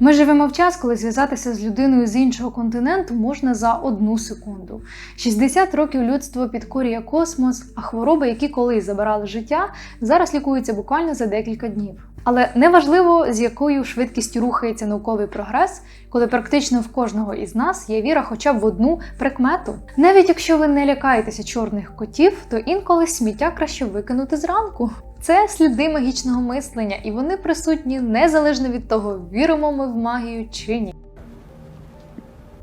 Ми живемо в час, коли зв'язатися з людиною з іншого континенту можна за одну секунду. 60 років людство підкорює космос, а хвороби, які колись забирали життя, зараз лікуються буквально за декілька днів. Але неважливо, з якою швидкістю рухається науковий прогрес, коли практично в кожного із нас є віра хоча б в одну прикмету. Навіть якщо ви не лякаєтеся чорних котів, то інколи сміття краще викинути зранку. Це сліди магічного мислення, і вони присутні незалежно від того, віримо ми в магію чи ні.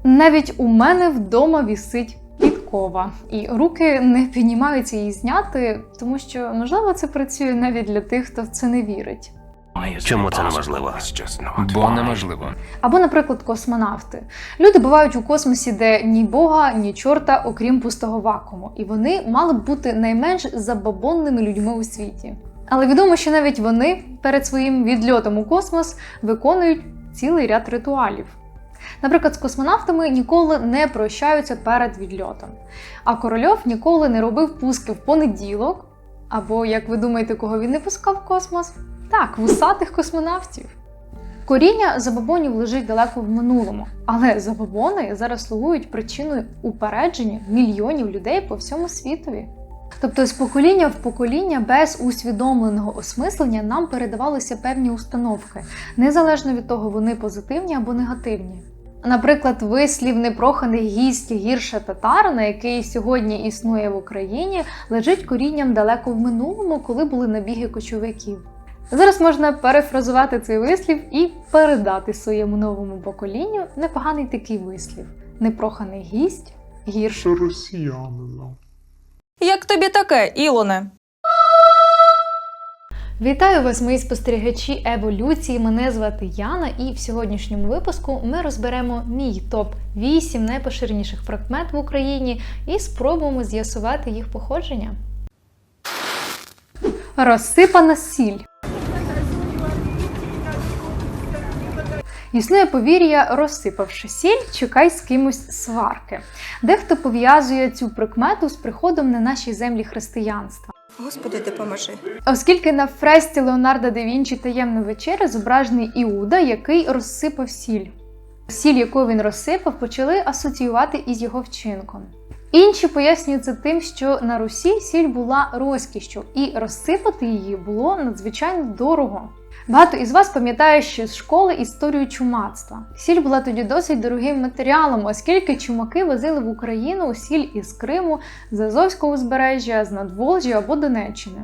Навіть у мене вдома вісить підкова, і руки не піднімаються її зняти, тому що можливо це працює навіть для тих, хто в це не вірить. Чому це неможливо? Бо неможливо. Або, наприклад, космонавти. Люди бувають у космосі, де ні Бога, ні чорта, окрім пустого вакууму, і вони мали б бути найменш забабонними людьми у світі. Але відомо, що навіть вони перед своїм відльотом у космос виконують цілий ряд ритуалів. Наприклад, з космонавтами ніколи не прощаються перед відльотом. А корольов ніколи не робив пуски в понеділок. Або, як ви думаєте, кого він не пускав в космос? Так, вусатих космонавтів. Коріння забобонів лежить далеко в минулому, але забобони зараз слугують причиною упередження мільйонів людей по всьому світові. Тобто з покоління в покоління без усвідомленого осмислення нам передавалися певні установки, незалежно від того, вони позитивні або негативні. Наприклад, вислів непроханий гість гірше татар, на який сьогодні існує в Україні, лежить корінням далеко в минулому, коли були набіги кочовиків. Зараз можна перефразувати цей вислів і передати своєму новому поколінню непоганий такий вислів: непроханий гість гірше. росіянина. Як тобі таке, Ілоне? Вітаю вас, мої спостерігачі еволюції. Мене звати Яна, і в сьогоднішньому випуску ми розберемо мій топ 8 найпоширеніших фрагмент в Україні і спробуємо з'ясувати їх походження. Розсипана сіль. Існує повір'я, розсипавши сіль, чекай з кимось сварки. Дехто пов'язує цю прикмету з приходом на наші землі християнства. Господи, допоможи. Оскільки на фресті Леонардо да Вінчі таємна вечеря зображений Іуда, який розсипав сіль. Сіль, яку він розсипав, почали асоціювати із його вчинком. Інші пояснюють це тим, що на Русі сіль була розкішшю, і розсипати її було надзвичайно дорого. Багато із вас пам'ятає ще з школи історію чумацтва. Сіль була тоді досить дорогим матеріалом, оскільки чумаки возили в Україну сіль із Криму, з Азовського узбережжя, з Надволжя або Донеччини.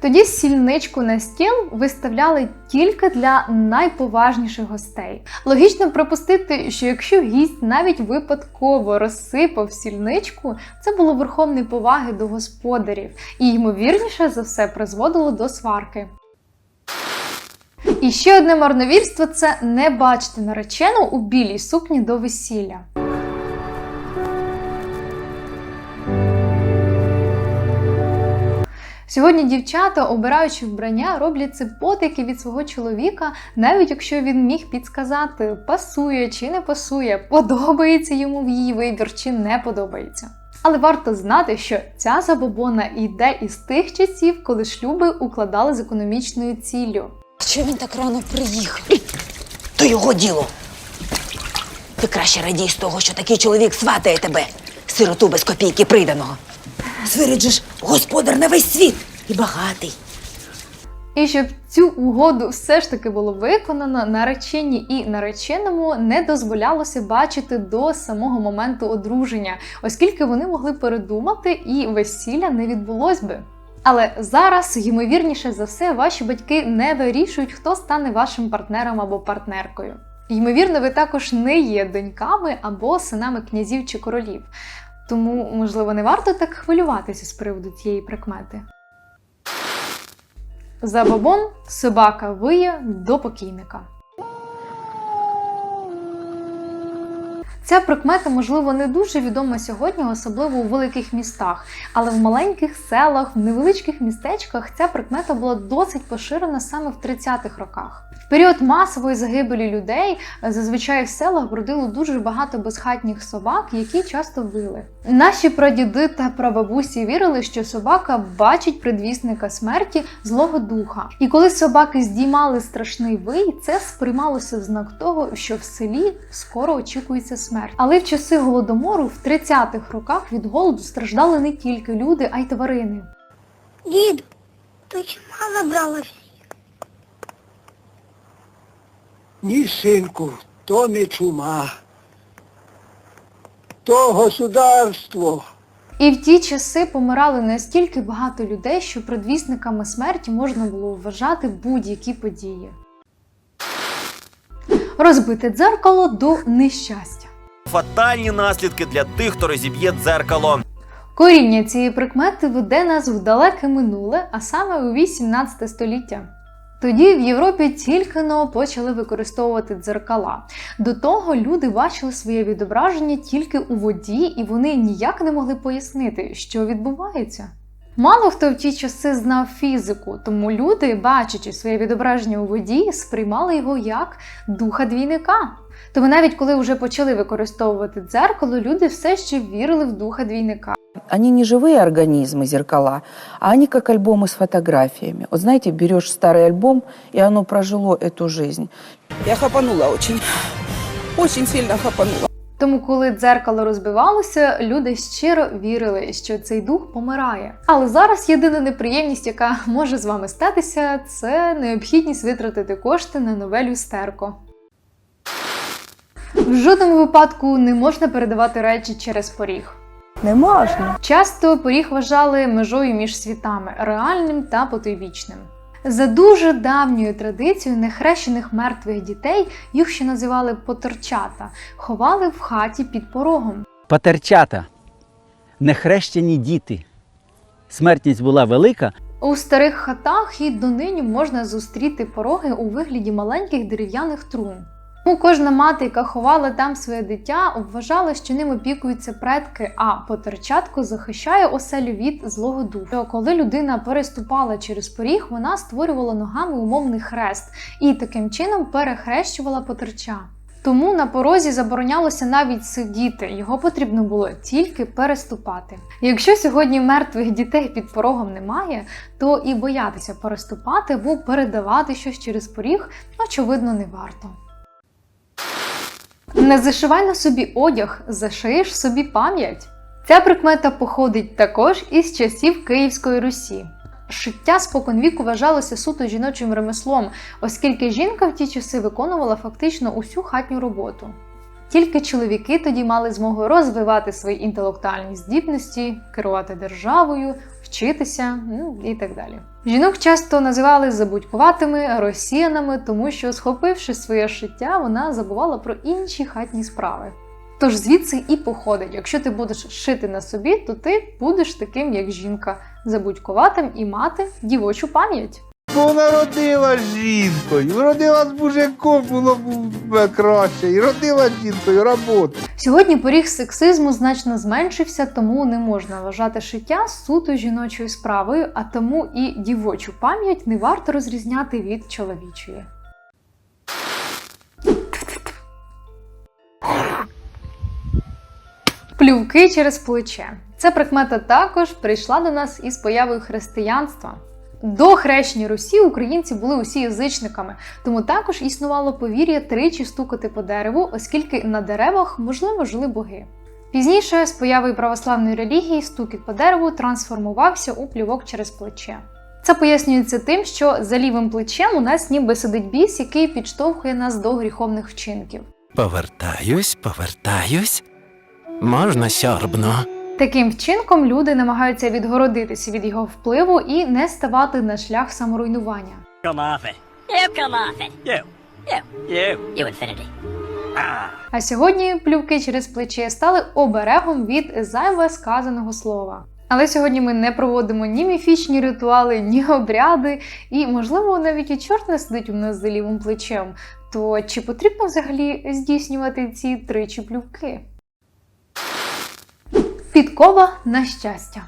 Тоді сільничку на стіл виставляли тільки для найповажніших гостей. Логічно припустити, що якщо гість навіть випадково розсипав сільничку, це було верхом неповаги до господарів і, ймовірніше за все, призводило до сварки. І ще одне марновірство це не бачити наречену у білій сукні до весілля. Сьогодні дівчата, обираючи вбрання, роблять це потики від свого чоловіка, навіть якщо він міг підсказати, пасує чи не пасує, подобається йому в її вибір чи не подобається. Але варто знати, що ця забобона йде із тих часів, коли шлюби укладали з економічною ціллю. Що він так рано приїхав? То його діло. Ти краще радій з того, що такий чоловік сватає тебе, сироту без копійки приданого. Ж господар на весь світ і багатий. І щоб цю угоду все ж таки було виконано, нареченій і нареченому не дозволялося бачити до самого моменту одруження, оскільки вони могли передумати і весілля не відбулось би. Але зараз, ймовірніше за все, ваші батьки не вирішують, хто стане вашим партнером або партнеркою. Ймовірно, ви також не є доньками або синами князів чи королів. Тому, можливо, не варто так хвилюватися з приводу цієї прикмети. Забобон собака виє до покійника. Ця прикмета, можливо, не дуже відома сьогодні, особливо у великих містах, але в маленьких селах, в невеличких містечках ця прикмета була досить поширена саме в 30-х роках. В період масової загибелі людей е, зазвичай в селах бродило дуже багато безхатніх собак, які часто били. Наші прадіди та прабабусі вірили, що собака бачить предвісника смерті злого духа. І коли собаки здіймали страшний вий, це сприймалося в знак того, що в селі скоро очікується смерть. Але в часи голодомору в 30-х роках від голоду страждали не тільки люди, а й тварини. Дід, то чума забрала всіх. Ні, синку, то не чума. То государство. І в ті часи помирали настільки багато людей, що предвісниками смерті можна було вважати будь-які події. Розбите дзеркало до нещастя. Фатальні наслідки для тих, хто розіб'є дзеркало. Коріння цієї прикмети веде нас в далеке минуле, а саме у 18 століття. Тоді в Європі тільки но почали використовувати дзеркала. До того люди бачили своє відображення тільки у воді, і вони ніяк не могли пояснити, що відбувається. Мало хто в ті часи знав фізику, тому люди, бачачи своє відображення у воді, сприймали його як духа двійника. Тому навіть коли вже почали використовувати дзеркало, люди все ще вірили в духа двійника. Они не живые организмы, зеркала, а они как альбомы с фотографиями. Вот знаете, берешь старый альбом, и оно прожило эту жизнь. Я хапанула очень. Очень сильно хапанула. Тому, коли дзеркало розбивалося, люди щиро вірили, що цей дух помирає. Але зараз єдина неприємність, яка може з вами статися, це необхідність витратити кошти на нове люстерко. В жодному випадку не можна передавати речі через поріг. Не можна. Часто поріг вважали межою між світами реальним та потойбічним. За дуже давньою традицією нехрещених мертвих дітей їх ще називали потерчата, ховали в хаті під порогом. Патерчата, нехрещені діти. Смертність була велика, У старих хатах і донині можна зустріти пороги у вигляді маленьких дерев'яних трун. Ну, кожна мати, яка ховала там своє дитя, вважала, що ним опікуються предки, а потерчатко захищає оселю від злого духу. Коли людина переступала через поріг, вона створювала ногами умовний хрест і таким чином перехрещувала потерча. Тому на порозі заборонялося навіть сидіти, його потрібно було тільки переступати. Якщо сьогодні мертвих дітей під порогом немає, то і боятися переступати або передавати щось через поріг, очевидно, не варто. Не зашивай на собі одяг, зашиєш собі пам'ять. Ця прикмета походить також із часів Київської Русі. Шиття споконвіку вважалося суто жіночим ремеслом, оскільки жінка в ті часи виконувала фактично усю хатню роботу. Тільки чоловіки тоді мали змогу розвивати свої інтелектуальні здібності, керувати державою, вчитися ну, і так далі. Жінок часто називали забудькуватими росіянами, тому що, схопивши своє шиття, вона забувала про інші хатні справи. Тож звідси і походить: якщо ти будеш шити на собі, то ти будеш таким, як жінка, забудькуватим і мати дівочу пам'ять. Вона родила жінкою, родила з мужиком, було б краще. І родила жінкою роботу. Сьогодні поріг сексизму значно зменшився, тому не можна вважати шиття суто жіночою справою, а тому і дівочу пам'ять не варто розрізняти від чоловічої. Плювки через плече. Ця прикмета також прийшла до нас із появою християнства. До хрещення Русі українці були усі язичниками, тому також існувало повір'я тричі стукати по дереву, оскільки на деревах, можливо, жили боги. Пізніше, з появою православної релігії, стукіт по дереву трансформувався у плювок через плече. Це пояснюється тим, що за лівим плечем у нас ніби сидить біс, який підштовхує нас до гріховних вчинків. Повертаюсь, повертаюсь. Можна сьорбно. Таким вчинком люди намагаються відгородитися від його впливу і не ставати на шлях саморуйнування. Infinity. А сьогодні плювки через плече стали оберегом від зайве сказаного слова. Але сьогодні ми не проводимо ні міфічні ритуали, ні обряди, і, можливо, навіть і чорт не сидить у нас за лівим плечем. То чи потрібно взагалі здійснювати ці тричі плювки? Підкова на щастя.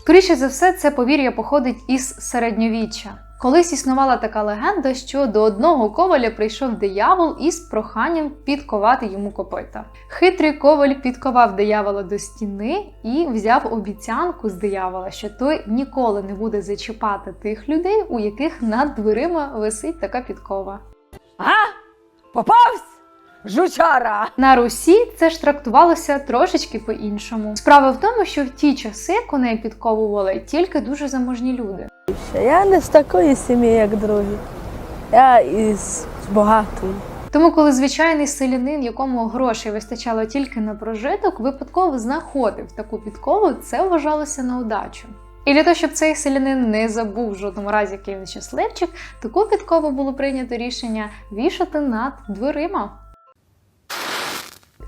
Скоріше за все, це повір'я походить із середньовіччя. Колись існувала така легенда, що до одного коваля прийшов диявол із проханням підковати йому копита. Хитрий коваль підковав диявола до стіни і взяв обіцянку з диявола, що той ніколи не буде зачіпати тих людей, у яких над дверима висить така підкова. А? Попавсь? Жучара! На Русі це ж трактувалося трошечки по-іншому. Справа в тому, що в ті часи коней підковували тільки дуже заможні люди. Я не з такої сім'ї, як другі. Я із багатої. Тому, коли звичайний селянин, якому грошей вистачало тільки на прожиток, випадково знаходив таку підкову, це вважалося на удачу. І для того, щоб цей селянин не забув в жодному разі, який він щасливчик, таку підкову було прийнято рішення вішати над дверима.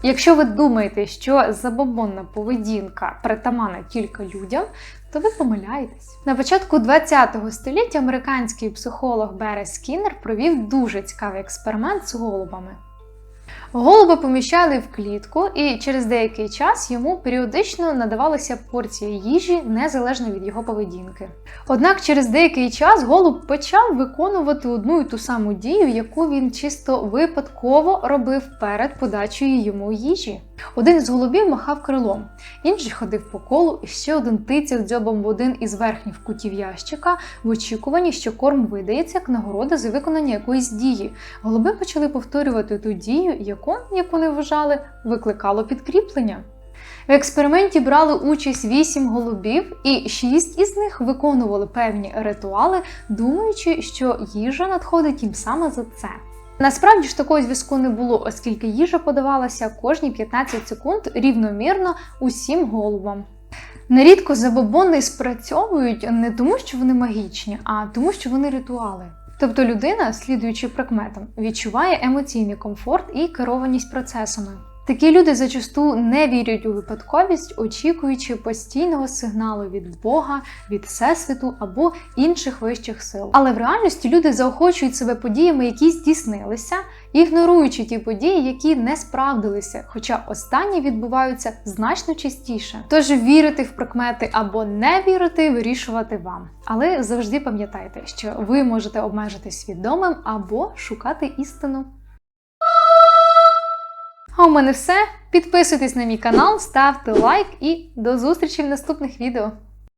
Якщо ви думаєте, що забобонна поведінка притамана тільки людям, то ви помиляєтесь. На початку ХХ століття американський психолог Берес Скіннер провів дуже цікавий експеримент з голубами. Голуба поміщали в клітку, і через деякий час йому періодично надавалася порція їжі незалежно від його поведінки. Однак через деякий час голуб почав виконувати одну і ту саму дію, яку він чисто випадково робив перед подачею йому їжі. Один із голубів махав крилом, інший ходив по колу, і ще один тицяв дзьобом в один із верхніх кутів ящика в очікуванні, що корм видається як нагорода за виконання якоїсь дії. Голуби почали повторювати ту дію, яку, як вони вважали, викликало підкріплення. В експерименті брали участь 8 голубів, і 6 із них виконували певні ритуали, думаючи, що їжа надходить їм саме за це. Насправді ж такого зв'язку не було, оскільки їжа подавалася кожні 15 секунд рівномірно усім голубам. Нерідко забобони спрацьовують не тому, що вони магічні, а тому, що вони ритуали. Тобто людина, слідуючи прикметам, відчуває емоційний комфорт і керованість процесами. Такі люди зачасту не вірять у випадковість, очікуючи постійного сигналу від Бога, від Всесвіту або інших вищих сил. Але в реальності люди заохочують себе подіями, які здійснилися, ігноруючи ті події, які не справдилися, хоча останні відбуваються значно частіше. Тож вірити в прикмети або не вірити, вирішувати вам. Але завжди пам'ятайте, що ви можете обмежити свідомим або шукати істину. А у мене все. Підписуйтесь на мій канал, ставте лайк і до зустрічі в наступних відео.